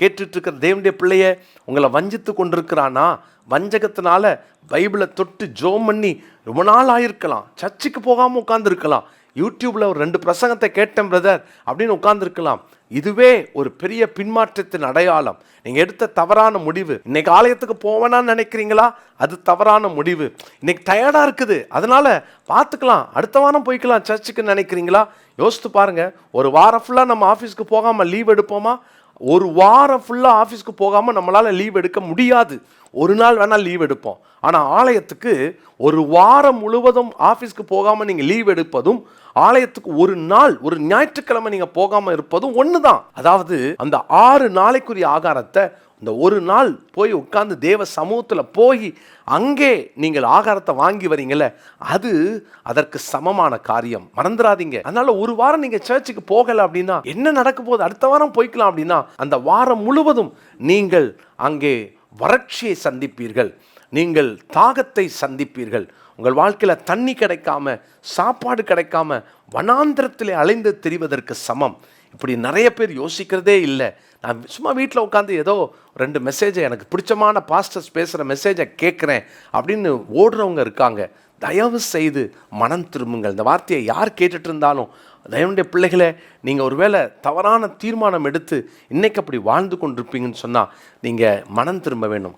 கேட்டுட்ருக்கிற தேவனுடைய பிள்ளைய உங்களை வஞ்சித்து கொண்டிருக்கிறானா? வஞ்சகத்தினால பைபிளை தொட்டு ஜோம் பண்ணி ரொம்ப நாள் ஆயிருக்கலாம். சர்ச்சுக்கு போகாமல் உட்காந்துருக்கலாம் யூடியூப்பில் ஒரு ரெண்டு பிரசங்கத்தை கேட்டேன் பிரதர் அப்படின்னு உட்காந்துருக்கலாம் இதுவே ஒரு பெரிய பின்மாற்றத்தின் அடையாளம். நீங்கள் எடுத்த தவறான முடிவு. இன்னைக்கு ஆலயத்துக்கு போவேனான்னு நினைக்கிறீங்களா? அது தவறான முடிவு. இன்னைக்கு டயர்டாக இருக்குது. அதனால் பார்த்துக்கலாம். அடுத்த வாரம் போய்க்கலாம் சர்ச்சுக்கு நினைக்கிறீங்களா? யோசித்து பாருங்கள் ஒரு வாரம் ஃபுல்லாக நம்ம ஆஃபீஸ்க்கு போகாமல் லீவ் எடுப்போமா? ஒரு வாரம் ஃபுல்லாக ஆஃபீஸ்க்கு போகாமல் நம்மளால் லீவ் எடுக்க முடியாது. ஒரு நாள் வேணால் லீவ் எடுப்போம். ஆனால் ஆலயத்துக்கு ஒரு வாரம் முழுவதும் ஆஃபீஸ்க்கு போகாமல் நீங்கள் லீவ் எடுப்பதும் ஆலயத்துக்கு ஒரு நாள் ஒரு ஞாயிற்றுக்கிழமை நீங்கள் போகாமல் இருப்பதும் ஒன்று தான் அதாவது அந்த ஆறு நாளைக்குரிய ஆகாரத்தை இந்த ஒரு நாள் போய் உட்கார்ந்து தேவ சமூகத்தில் போய் அங்கே நீங்கள் ஆகாரத்தை வாங்கி வரீங்கள அது அதற்கு சமமான காரியம். மறந்துடாதீங்க அதனால ஒரு வாரம் நீங்க சர்ச்சுக்கு போகல அப்படின்னா என்ன நடக்க போகுது? அடுத்த வாரம் போய்க்கலாம் அப்படின்னா அந்த வாரம் முழுவதும் நீங்கள் அங்கே வறட்சியை சந்திப்பீர்கள். நீங்கள் தாகத்தை சந்திப்பீர்கள். உங்கள் வாழ்க்கையில் தண்ணி கிடைக்காம சாப்பாடு கிடைக்காம வனாந்திரத்தில் அலைந்து திரிவதற்கு சமம். இப்படி நிறைய பேர் யோசிக்கிறதே இல்லை. நான் சும்மா வீட்டில் உட்காந்து ஏதோ ரெண்டு மெசேஜை எனக்கு பிடிச்சமான பாஸ்டர்ஸ் பேசுகிற மெசேஜை கேட்குறேன் அப்படின்னு ஓடுறவங்க இருக்காங்க. தயவு செய்து மனம் திரும்புங்கள். இந்த வார்த்தையை யார் கேட்டுட்டு இருந்தாலும் தயவுடைய பிள்ளைகளை நீங்கள் ஒருவேளை தவறான தீர்மானம் எடுத்து இன்றைக்கு அப்படி வாழ்ந்து கொண்டிருப்பீங்கன்னு சொன்னால் நீங்கள் மனம் திரும்ப வேண்டும்.